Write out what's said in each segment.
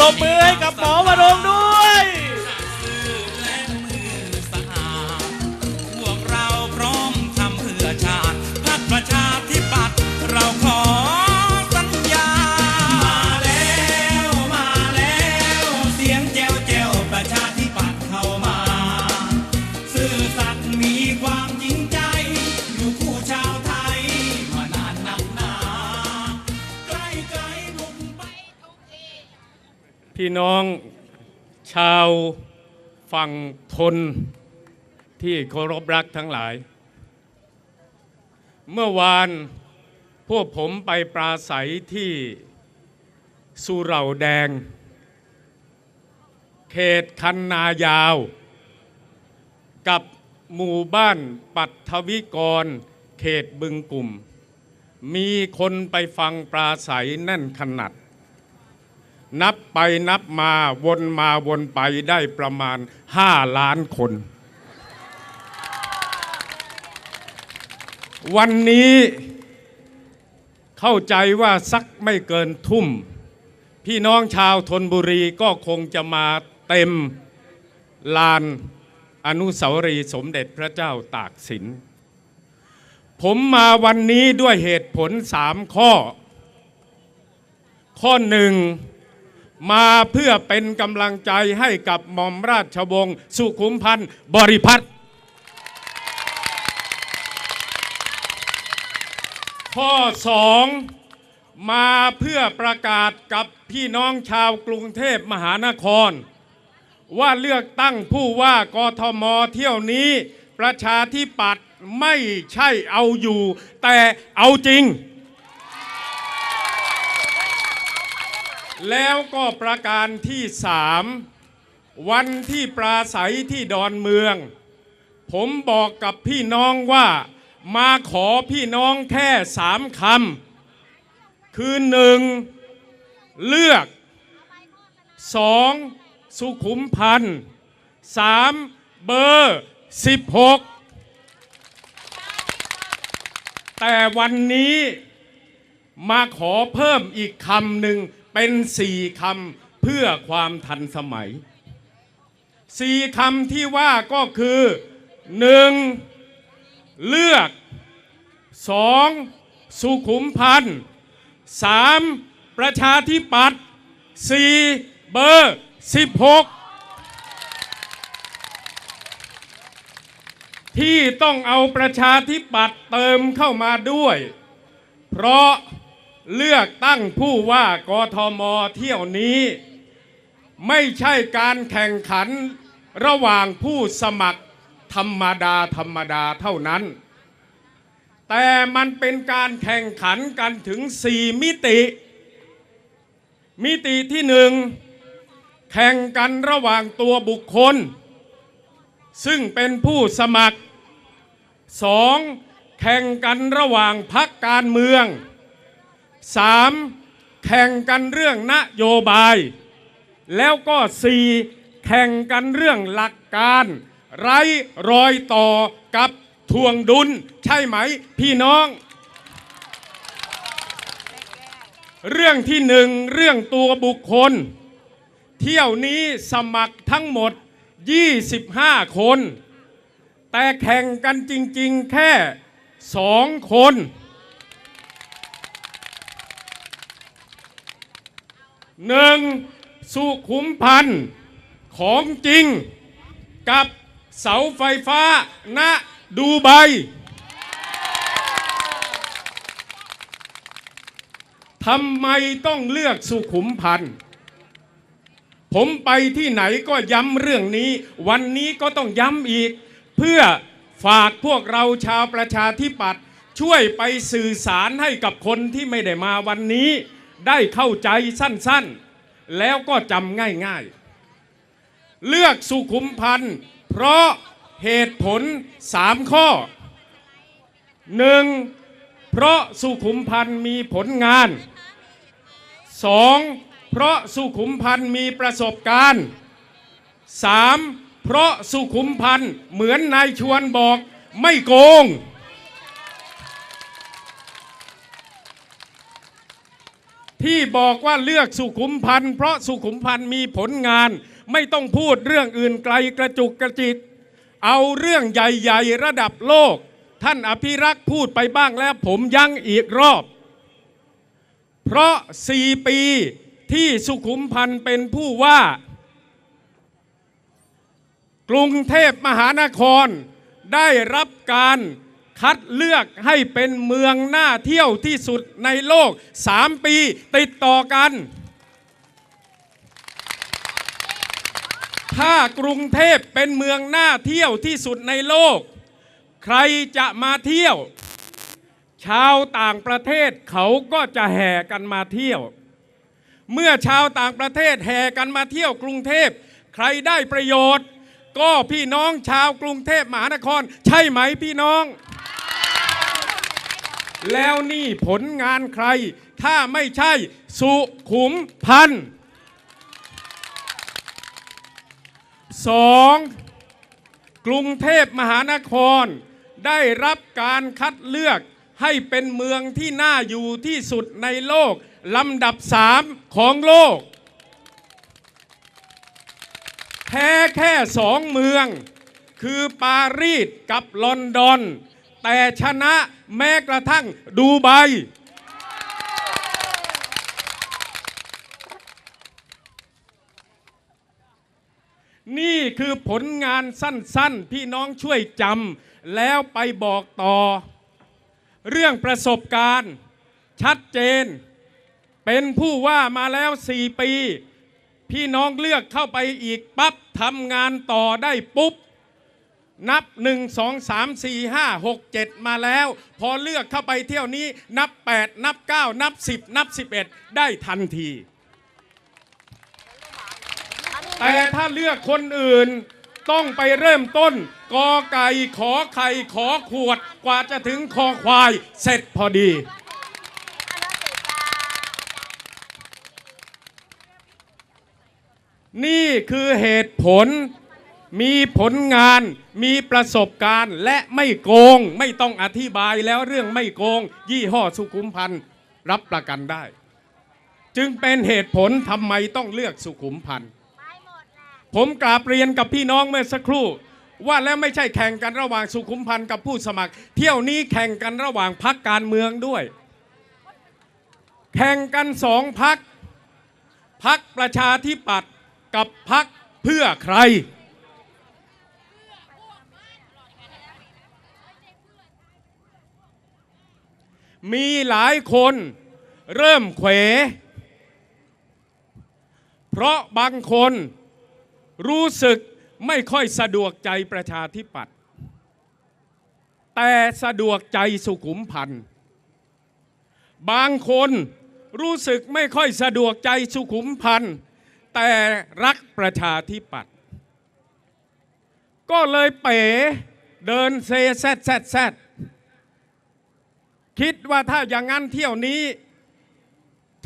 ป ฝั่งทนที่เคารพรักทั้งหลาย เมื่อวานพวกผมไปปราศัยที่สุเหร่าแดง เขตคันนายาว กับหมู่บ้านปัทวิกร เขตบึงกลุ่ม มีคนไปฟังปราศัยแน่นขนาด นับไปนับมาวนมาวนไปได้ประมาณ5ล้านคน วันนี้เข้าใจว่าสักไม่เกินทุ่ม พี่น้องชาวธนบุรีก็คงจะมาเต็มลานอนุสาวรีย์สมเด็จพระเจ้าตากสิน ผมมาวันนี้ด้วยเหตุผลสามข้อ ข้อหนึ่ง มาเพื่อเป็นกำลังใจให้กับหม่อมราชวงศ์สุขุมพันธ์บริพัตรข้อสองมาเพื่อประกาศกับพี่น้องชาวกรุงเทพมหานคร ว่าเลือกตั้งผู้ว่ากทมเที่ยวนี้ ประชาธิปัตย์ไม่ใช่เอาอยู่ แต่เอาจริง แล้วก็ประการที่สามวันที่ปราศัยที่ดอนเมือง ผมบอกกับพี่น้องว่ามาขอพี่น้องแค่สามคำคือหนึ่งเลือกสองสุขุมพันธ์สามเบอร์สิบหกแต่วันนี้มาขอเพิ่มอีกคำหนึ่ง เป็นสี่คำเพื่อความทันสมัยสี่คำที่ว่าก็คือหนึ่งเลือกสองสุขุมพันธ์สามประชาธิปัตย์สี่เบอร์สิบหกที่ต้องเอาประชาธิปัตย์เติมเข้ามาด้วย เพราะ เลือกตั้งผู้ว่ากทมเที่ยวนี้ ไม่ใช่การแข่งขันระหว่างผู้สมัครธรรมดาธรรมดาเท่านั้น แต่มันเป็นการแข่งขันกันถึง 4 มิติ มิติที่หนึ่งแข่งกันระหว่างตัวบุคคล ซึ่งเป็นผู้สมัครสองแข่งกันระหว่างพักการเมือง สามแข่งกันเรื่องนโยบาย แล้วก็สี่แข่งกันเรื่องหลักการ ไร้รอยต่อกับทวงดุล ใช่ไหมพี่น้อง เรื่องที่หนึ่งเรื่องตัวบุคคล เที่ยวนี้สมัครทั้งหมด 25 คน แต่แข่งกันจริง ๆ แค่สองคน หนึ่งสุขุมพันธ์ของจริงกับเสาไฟฟ้าณดูไบทำไมต้องเลือกสุขุมพันธ์ผมไปที่ไหนก็ย้ำเรื่องนี้ วันนี้ก็ต้องย้ำอีก เพื่อฝากพวกเราชาวประชาธิปัตย์ช่วยไปสื่อสารให้กับคนที่ไม่ได้มาวันนี้ ได้เข้าใจสั้นๆ แล้วก็จำง่ายๆ เลือกสุขุมพันธ์เพราะเหตุผลสามข้อหนึ่งเพราะสุขุมพันธ์มีผลงานสองเพราะสุขุมพันธ์มีประสบการณ์สามเพราะสุขุมพันธ์เหมือนนายชวนบอกไม่โกง ที่บอกว่าเลือกสุขุมพันธ์เพราะสุขุมพันธ์มีผลงาน ไม่ต้องพูดเรื่องอื่นไกลกระจุกกระจิกเอาเรื่องใหญ่ๆระดับโลก ท่านอภิรักษ์พูดไปบ้างแล้วผมยั้งอีกรอบ เพราะ4ปีที่สุขุมพันธ์เป็นผู้ว่า กรุงเทพมหานครได้รับการ คัดเลือกให้เป็นเมืองน่าเที่ยวที่สุดในโลก 3 ปีติดต่อกัน ถ้ากรุงเทพเป็นเมืองน่าเที่ยวที่สุดในโลก ใครจะมาเที่ยว ชาวต่างประเทศเขาก็จะแห่กันมาเที่ยว เมื่อชาวต่างประเทศแห่กันมาเที่ยวกรุงเทพใครได้ประโยชน์ก็พี่น้องชาวกรุงเทพมหานคร ใช่ไหมพี่น้อง แล้วนี่ผลงานใคร ถ้าไม่ใช่สุขุมพันธ์สองกรุงเทพมหานคร ได้รับการคัดเลือกให้เป็นเมืองที่น่าอยู่ที่สุดในโลก ลำดับสามของโลก แพ้แค่สองเมือง คือปารีสกับลอนดอน แต่ชนะ แม้กระทั่งดูไบนี่คือผลงานสั้นๆ พี่น้องช่วยจำแล้วไปบอกต่อ เรื่องประสบการณ์ ชัดเจน เป็นผู้ว่ามาแล้ว 4 ปี พี่น้องเลือกเข้าไปอีกปั๊บทำงานต่อได้ปุ๊บ นับ 1 2 3 4 5 6 7 มาแล้ว พอเลือกเข้าไปเที่ยวนี้นับ 8 นับ 9 นับ 10 นับ 11 ได้ทันที แต่ถ้าเลือกคนอื่นต้องไปเริ่มต้นกอไก่ขอไข่ขอขวดกว่าจะถึงคอควายเสร็จพอดี นี่คือเหตุผล มีผลงานมีประสบการณ์และไม่โกง ไม่ต้องอธิบายแล้วเรื่องไม่โกง ยี่ห้อสุขุมพันธ์รับประกันได้ จึงเป็นเหตุผลทำไมต้องเลือกสุขุมพันธ์ผมกราบเรียนกับพี่น้องเมื่อสักครู่ ว่าแล้วไม่ใช่แข่งกันระหว่างสุขุมพันธ์กับผู้สมัคร เที่ยวนี้แข่งกันระหว่างพักการเมืองด้วย แข่งกันสองพักพักประชาธิปัตย์กับพักเพื่อใคร มีหลายคนเริ่มเขว เพราะบางคนรู้สึกไม่ค่อยสะดวกใจประชาธิปัตย์แต่สะดวกใจสุขุมพันธ์บางคนรู้สึกไม่ค่อยสะดวกใจสุขุมพันธ์แต่รักประชาธิปัตย์ก็เลยเป๋เดินเซแซดแซดแซด คิดว่าถ้าอย่างนั้นเที่ยวนี้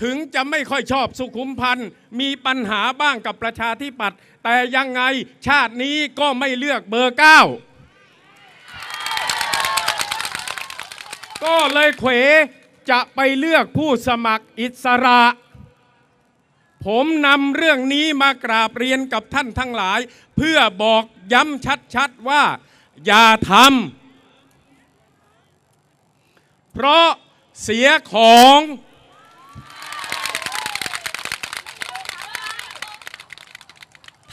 ถึงจะไม่ค่อยชอบสุขุมพันธ์มีปัญหาบ้างกับประชาธิปัตย์แต่ยังไงชาตินี้ก็ไม่เลือกเบอร์เก้าก็เลยเขวจะไปเลือกผู้สมัครอิสระ ผมนำเรื่องนี้มากราบเรียนกับท่านทั้งหลาย เพื่อบอกย้ำชัดๆว่า อย่าทำ เพราะเสียของ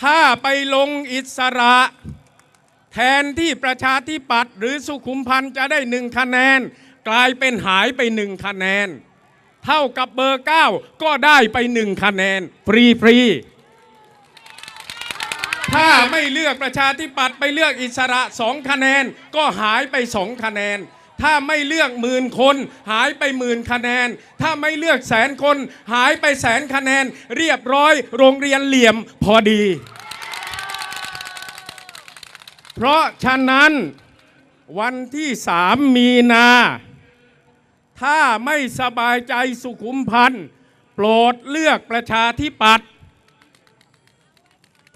ถ้าไปลงอิสระ แทนที่ประชาธิปัตย์หรือสุขุมพันธ์จะได้หนึ่งคะแนน กลายเป็นหายไปหนึ่งคะแนน เท่ากับเบอร์ 9 ก็ได้ไปหนึ่งคะแนน ฟรีฟรีๆถ้าไม่เลือกประชาธิปัตย์ไปเลือกอิสระสองคะแนน ก็หายไปสองคะแนน ถ้าไม่เลือกหมื่นคน หายไปหมื่นคะแนน ถ้าไม่เลือกแสนคน หายไปแสนคะแนน เรียบร้อย โรงเรียนเหลี่ยมพอดี เพราะฉะนั้นวันที่สามมีนา ถ้าไม่สบายใจสุขุมพันธ์โปรดเลือกประชาธิปัตย์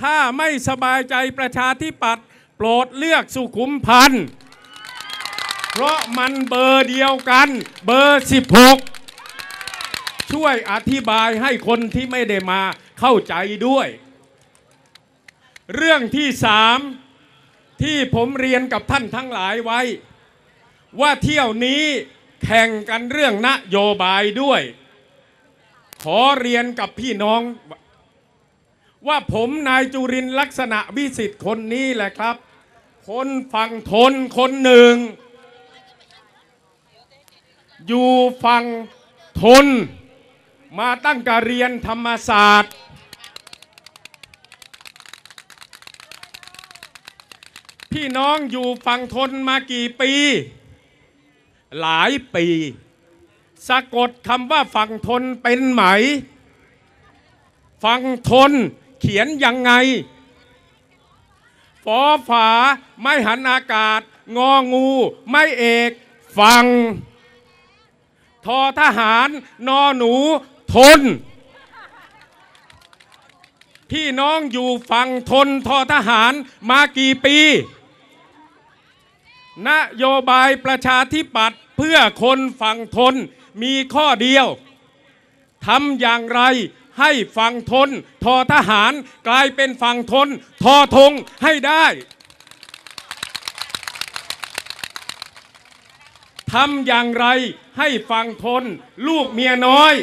ถ้าไม่สบายใจประชาธิปัตย์โปรดเลือกสุขุมพันธ์ เพราะมันเบอร์เดียวกัน เบอร์ 16 ช่วยอธิบายให้คนที่ไม่ได้มาเข้าใจด้วย เรื่องที่สามที่ผมเรียนกับท่านทั้งหลายไว้ ว่าเที่ยวนี้แข่งกันเรื่องนโยบายด้วย ขอเรียนกับพี่น้อง ว่าผมนายจุรินลักษณะวิสิทธิ์คนนี้แหละครับ คนฝั่งทนคนหนึ่ง อยู่ฝั่งทน มาตั้งแต่เรียนธรรมศาสตร์ พี่น้องอยู่ฝั่งทนมากี่ปี หลายปี สะกดคำว่าฝั่งทนเป็นไหม ฝั่งทนเขียนยังไงฟอฝา ไม่หันอากาศ งองู ไม่เอก ฟัง ทอทหาร นอหนู ทน พี่น้องอยู่ฝั่งทนทอทหารมากี่ปี นโยบายประชาธิปัตย์เพื่อคนฝั่งทนมีข้อเดียวทำอย่างไรให้ฝั่งทน ทอทหารกลายเป็นฝั่งทน ทอทงให้ได้ ทำอย่างไรให้ฝั่งทน ลูกเมียน้อย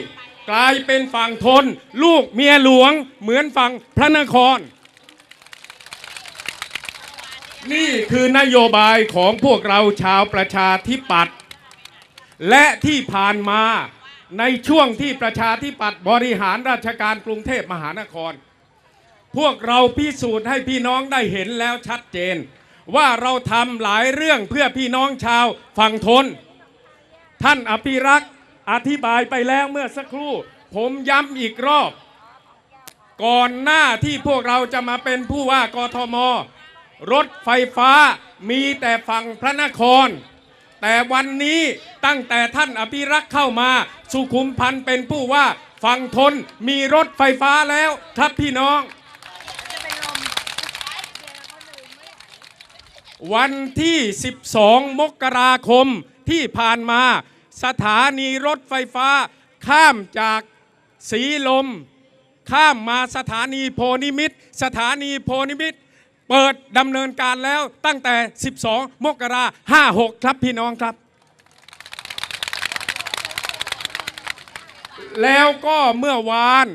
กลายเป็นฝั่งทน ลูกเมียหลวง เหมือนฝั่งพระนคร นี่คือนโยบายของพวกเราชาวประชาธิปัตย์และที่ผ่านมาในช่วงที่ประชาธิปัตย์บริหารราชการกรุงเทพมหานคร พวกเราพิสูจน์ให้พี่น้องได้เห็นแล้วชัดเจน ว่าเราทำหลายเรื่องเพื่อพี่น้องชาวฝั่งทน ท่านอภิรักษ์อธิบายไปแล้วเมื่อสักครู่ ผมย้ำอีกรอบ ก่อนหน้าที่พวกเราจะมาเป็นผู้ว่ากทม รถไฟฟ้ามีแต่ฝั่งพระนคร แต่วันนี้ตั้งแต่ท่านอภิรักษ์เข้ามา สุขุมพันธ์เป็นผู้ว่าฝั่งทนมีรถไฟฟ้าแล้วครับพี่น้อง วันที่ 12 มกราคมที่ผ่านมา สถานีรถไฟฟ้า ข้ามจากสีลม ข้ามมาสถานีโพนิมิตสถานีโพนิมิตเปิดดำเนินการแล้วตั้งแต่ 12 มกรา56 ครับพี่น้องครับ แล้วก็เมื่อวาน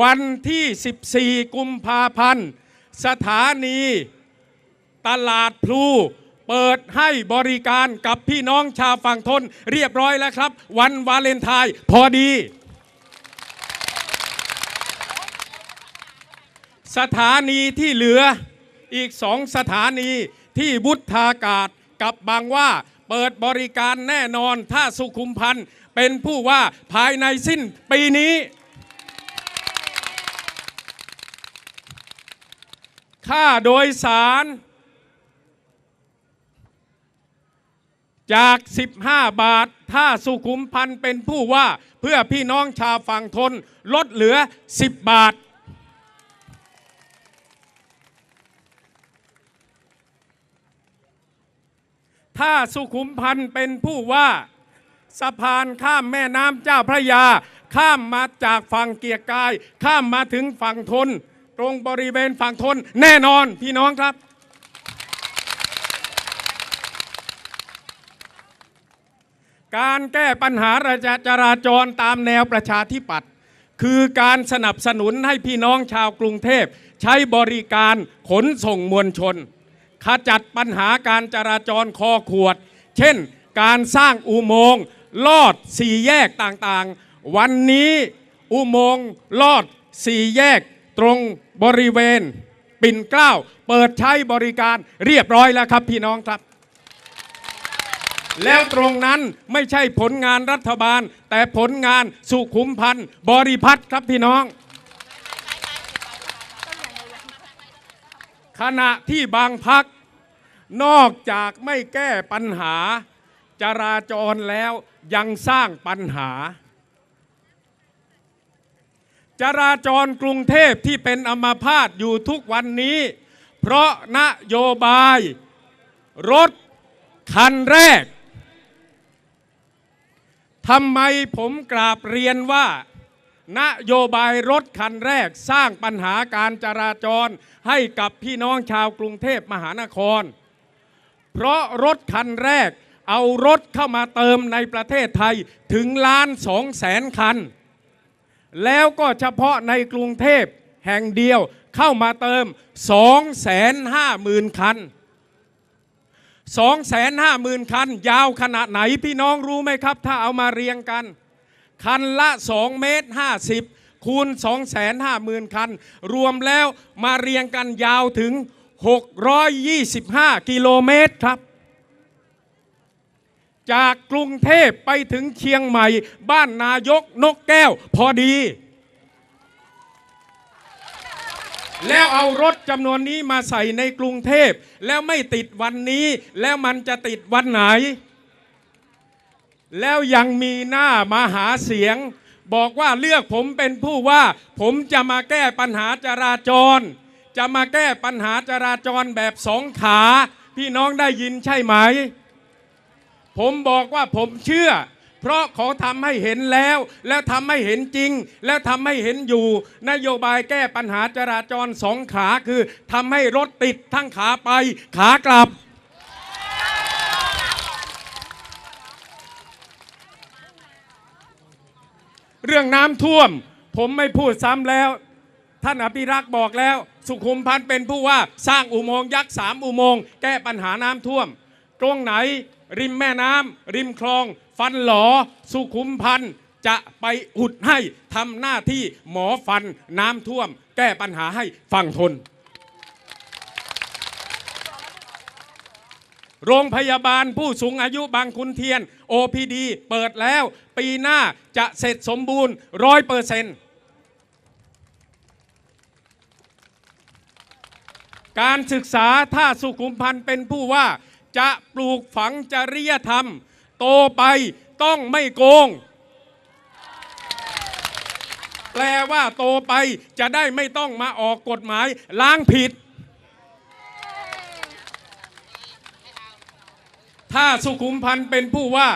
วันที่ 14 กุมภาพันธ์ สถานี ตลาดพลูเปิดให้บริการกับพี่น้องชาวฝั่งทนเรียบร้อยแล้วครับ วันวาเลนไทน์พอดี สถานีที่เหลืออีกสองสถานีที่บุทากาศกับบางว่าเปิดบริการแน่นอนถ้าสุขุมพันธ์เป็นผู้ว่าภายในสิ้นปีนี้ ค่าโดยสาร จาก 15 บาท ถ้าสุขุมพันธ์เป็นผู้ว่าเพื่อพี่น้องชาวฝั่งทนลดเหลือ 10 บาท ถ้าสุขุมพันธ์เป็นผู้ว่าสะพานข้ามแม่น้ำเจ้าพระยา ข้ามมาจากฝั่งเกียรกาย ข้ามมาถึงฝั่งทน ตรงบริเวณฝั่งทนแน่นอนพี่น้องครับ การแก้ปัญหาระจราจรตามแนวประชาธิปัตย์คือการสนับสนุนให้พี่น้องชาวกรุงเทพ ใช้บริการขนส่งมวลชน ขจัดปัญหาการจราจรคอขวด เช่น การสร้างอุโมงค์ลอดสี่แยกต่างๆ วันนี้อุโมงค์ลอดสี่แยกตรงบริเวณ ปิ่นเกล้า เปิดใช้บริการเรียบร้อยแล้วครับพี่น้องครับ แล้วตรงนั้นไม่ใช่ผลงานรัฐบาล แต่ผลงานสุขุมพันธ์บริพัตรครับพี่น้อง ขณะที่บางพัก นอกจากไม่แก้ปัญหา จราจรแล้วยังสร้างปัญหา จราจรกรุงเทพที่เป็นอมาพาตอยู่ทุกวันนี้ เพราะนโยบายรถคันแรก ทำไมผมกราบเรียนว่า นโยบายรถคันแรกสร้างปัญหาการจราจรให้กับพี่น้องชาวกรุงเทพมหานคร เพราะรถคันแรกเอารถเข้ามาเติมในประเทศไทยถึงล้านสองแสนคัน แล้วก็เฉพาะในกรุงเทพแห่งเดียวเข้ามาเติม 2 5 0 0 0 0 คัน 2 5 0 0 0 0 คัน ยาวขนาดไหนพี่น้องรู้ไหมครับ ถ้าเอามาเรียงกัน คันละ 2 เมตร 50 คูณ 2 5 0 0 0 0 คัน รวมแล้วมาเรียงกันยาวถึง 625 กิโลเมตรครับ จากกรุงเทพไปถึงเชียงใหม่ บ้านนายกนกแก้วพอดี แล้วเอารถจำนวนนี้มาใส่ในกรุงเทพ แล้วไม่ติดวันนี้ แล้วมันจะติดวันไหน แล้วยังมีหน้ามาหาเสียง บอกว่าเลือกผมเป็นผู้ว่า ผมจะมาแก้ปัญหาจราจร จะมาแก้ปัญหาจราจรแบบสองขา พี่น้องได้ยินใช่ไหม ผมบอกว่าผมเชื่อ เพราะเขาทำให้เห็นแล้ว แล้วทำให้เห็นจริง แล้วทำให้เห็นอยู่ นโยบายแก้ปัญหาจราจรสองขาคือทำให้รถติดทั้งขาไปขากลับ เรื่องน้ำท่วม ผมไม่พูดซ้ำแล้ว ท่านอภิรักษ์บอกแล้ว สุขุมพันธ์เป็นผู้ว่าสร้างอุโมงค์ยักษ์สามอุโมงค์แก้ปัญหาน้ำท่วม ตรงไหน ริมแม่น้ำริมคลอง ฟันหลอ สุขุมพันธ์จะไปอุดให้ทำหน้าที่หมอฟันน้ำท่วม แก้ปัญหาให้ฝั่งทน โรงพยาบาลผู้สูงอายุบางขุนเทียน OPD เปิดแล้ว ปีหน้าจะเสร็จสมบูรณ์ร้อยเปอร์เซนต์การศึกษาถ้าสุขุมพันธ์เป็นผู้ว่า จะปลูกฝังจริยธรรม โตไปต้องไม่โกง แปลว่าโตไปจะได้ไม่ต้องมาออกกฎหมายล้างผิด ถ้าสุขุมพันธ์เป็นผู้ว่า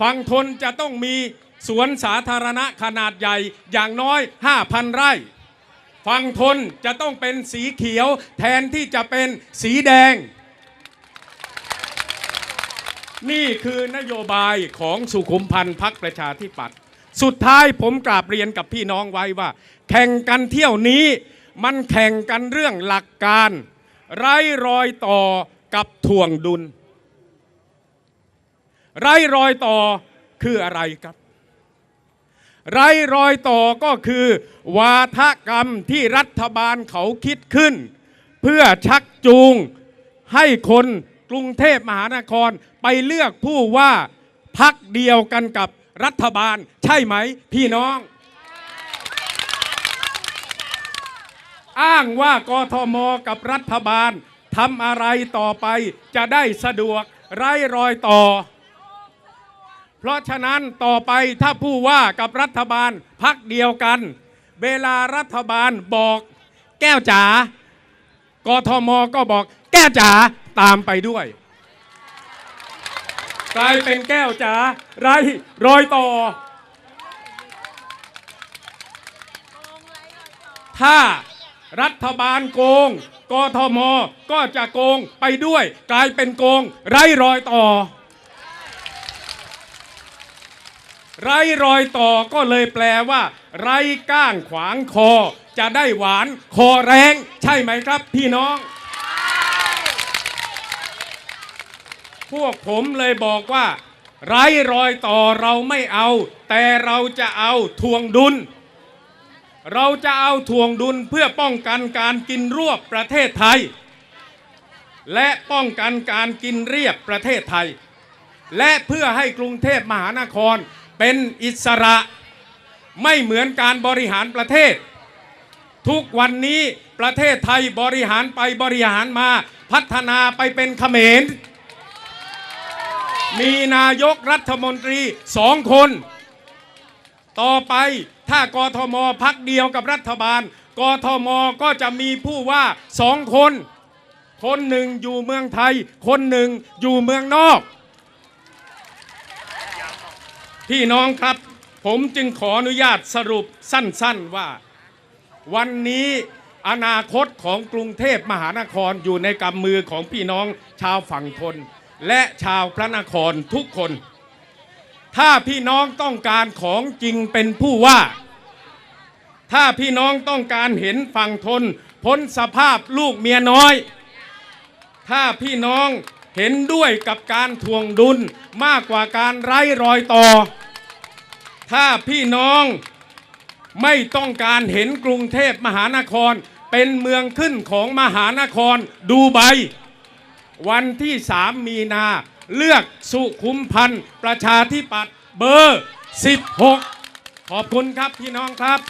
ฝั่งทนจะต้องมีสวนสาธารณะขนาดใหญ่อย่างน้อย 5,000 ไร่ฝั่งทนจะต้องเป็นสีเขียวแทนที่จะเป็นสีแดง นี่คือนโยบายของสุขุมพันธ์พักประชาธิปัตย์สุดท้ายผมกราบเรียนกับพี่น้องไว้ว่า แข่งกันเที่ยวนี้ มันแข่งกันเรื่องหลักการ ไร้รอยต่อกับถ่วงดุล ไร้รอยต่อคืออะไรครับ ไร้รอยต่อก็คือ วาทกรรมที่รัฐบาลเขาคิดขึ้น เพื่อชักจูงให้คน กรุงเทพมหานครไปเลือกผู้ว่าพักเดียวกันกับรัฐบาล ใช่ไหมพี่น้อง อ้างว่ากทมกับรัฐบาลทำอะไรต่อไปจะได้สะดวกไร้รอยต่อ เพราะฉะนั้นต่อไปถ้าผู้ว่ากับรัฐบาลพักเดียวกัน เวลารัฐบาลบอกแก้วจ๋ากทมก็บอกแก้วจ๋า ตามไปด้วย กลายเป็นแก้วจ๋าไรรอยต่อ ถ้ารัฐบาลโกง กทม ก็จะโกงไปด้วย กลายเป็นโกง ไร้รอยต่อ ไร้รอยต่อก็เลยแปลว่า ไร้ก้างขวางคอ จะได้หวานคอแรง ใช่ไหมครับพี่น้อง พวกผมเลยบอกว่า ไร้รอยต่อเราไม่เอา แต่เราจะเอาทวงดุล เราจะเอาทวงดุลเพื่อป้องกันการกินรวบประเทศไทย และป้องกันการกินเรียบประเทศไทย และเพื่อให้กรุงเทพมหานครเป็นอิสระไม่เหมือนการบริหารประเทศ ทุกวันนี้ประเทศไทยบริหารไปบริหารมาพัฒนาไปเป็นเขมร มีนายกรัฐมนตรีสองคน ต่อไปถ้ากทมพักเดียวกับรัฐบาล กทมก็จะมีผู้ว่าสองคน คนหนึ่งอยู่เมืองไทย คนหนึ่งอยู่เมืองนอก พี่น้องครับ ผมจึงขออนุญาตสรุปสั้นๆว่า วันนี้อนาคตของกรุงเทพมหานครอยู่ในกำมือของพี่น้องชาวฝั่งทน และชาวพระนครทุกคน ถ้าพี่น้องต้องการของจริงเป็นผู้ว่า ถ้าพี่น้องต้องการเห็นฝั่งทนพ้นสภาพลูกเมียน้อย ถ้าพี่น้องเห็นด้วยกับการทวงดุลมากกว่าการไร้รอยต่อ ถ้าพี่น้องไม่ต้องการเห็นกรุงเทพมหานครเป็นเมืองขึ้นของมหานครดูไบ วันที่ 3 มีนา เลือกสุขุมพันธ์ประชาธิปัตย์เบอร์ 16 ขอบคุณครับพี่น้องครับ